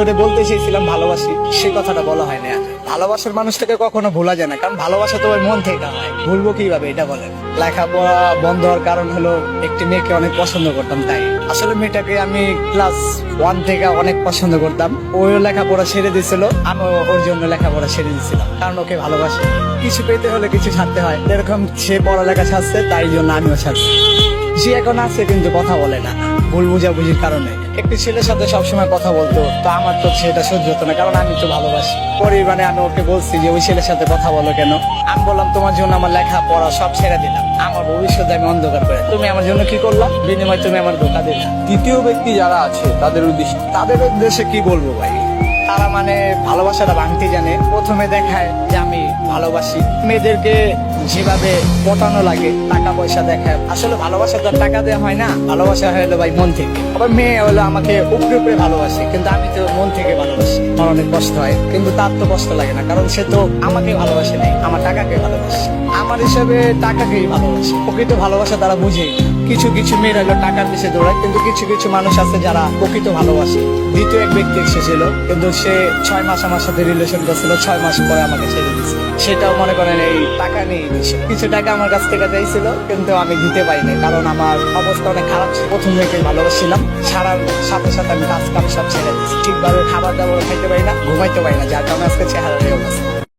ধরে বলতে চেয়েছিলাম ভালোবাসি, সে কথাটা বলা হয় না। ভালোবাসার মানুষটাকে কখনো ভোলা যায় না, কারণ ভালোবাসা তো ওই মন থেকে হয়। ভুলবো কীভাবে, এটা বলেন। লেখাপড়া বন্ধ হওয়ার কারণ হলো একটি মেয়েকে অনেক পছন্দ করতাম, তাই। আসলে মেয়েটাকে আমি ক্লাস ওয়ান থেকে অনেক পছন্দ করতাম। ওই লেখাপড়া ছেড়ে দিছিল আমি ওর জন্য লেখাপড়া ছেড়ে দিছিলাম কারণ ওকে ভালোবাসি। কিছু পেতে হলে কিছু ছাড়তে হয় এরকম সে পড়ালেখা ছাড়ছে, তাই জন্য আমিও ছাড়ছি। সে এখন আছে কিন্তু কথা বলে না। ভুল বুঝাবুঝির কারণে। একটি ছেলের সাথে সবসময় কথা বলতো তো আমার তো সেটা সহ্য হতো না কারণ আমি তো ভালোবাসি। পরিমাণে আমি ওকে বলছি যে ওই ছেলের সাথে কথা বলো কেন? আমি বললাম তোমার জন্য আমার লেখা পড়া সব ছেড়ে দিলাম। আমার ভবিষ্যতে আমি অন্ধকার করে তুমি আমার জন্য কি করলাম বিনিময় তুমি আমার ধোকা দিলা। তৃতীয় ব্যক্তি যারা আছে তাদের উদ্দেশ্যে তাদের উদ্দেশ্যে কি বলব ভাই? তারা মানে ভালোবাসাটা ভাঙতে জানে। প্রথমে দেখায় যে আমি ভালোবাসি। মেয়েদেরকে যেভাবে পটানো লাগে টাকা পয়সা দেখায় আসলে ভালোবাসা তো টাকা দেওয়া হয় না, ভালোবাসা হলো ভাই মন থেকে। আবার মেয়ে হলো আমাকে উপরে উপরে ভালোবাসে, কিন্তু আমি তো মন থেকে ভালোবাসি। আমার অনেক কষ্ট হয়, কিন্তু তার তো কষ্ট লাগে না, কারণ সে তো আমাকে ভালোবাসে নাই, আমার টাকাকে ভালোবাসে। আমার হিসাবে টাকাকেই ভালোবাসে। প্রকৃত ভালোবাসা তারা বুঝে। কিছু কিছু মেয়েরা হলো টাকার পিছে দৌড়ায়, কিন্তু কিছু কিছু মানুষ আছে যারা প্রকৃত ভালোবাসে। দ্বিতীয় এক ব্যক্তি এসেছিল, কিন্তু সে ছয় মাস আমার সাথে রিলেশন করছিল, ছয় মাস পরে আমাকে ছেড়ে দিয়েছে। সেটাও মনে করেন এই টাকা নেই। কিছু টাকা আমার কাছ থেকে চাইছিল, কিন্তু আমি দিতে পারিনি, কারণ আমার অবস্থা অনেক খারাপ। ছিল প্রথম থেকে ভালোবাসছিলাম, সারার সাথে সাথে আমি কাজ কাম সব ছেড়ে দিচ্ছি ঠিকভাবে খাবার দাবার খাইতে পারি না, ঘুমাইতে পারি না, যার কারণে আজকে চেহারা অবস্থা।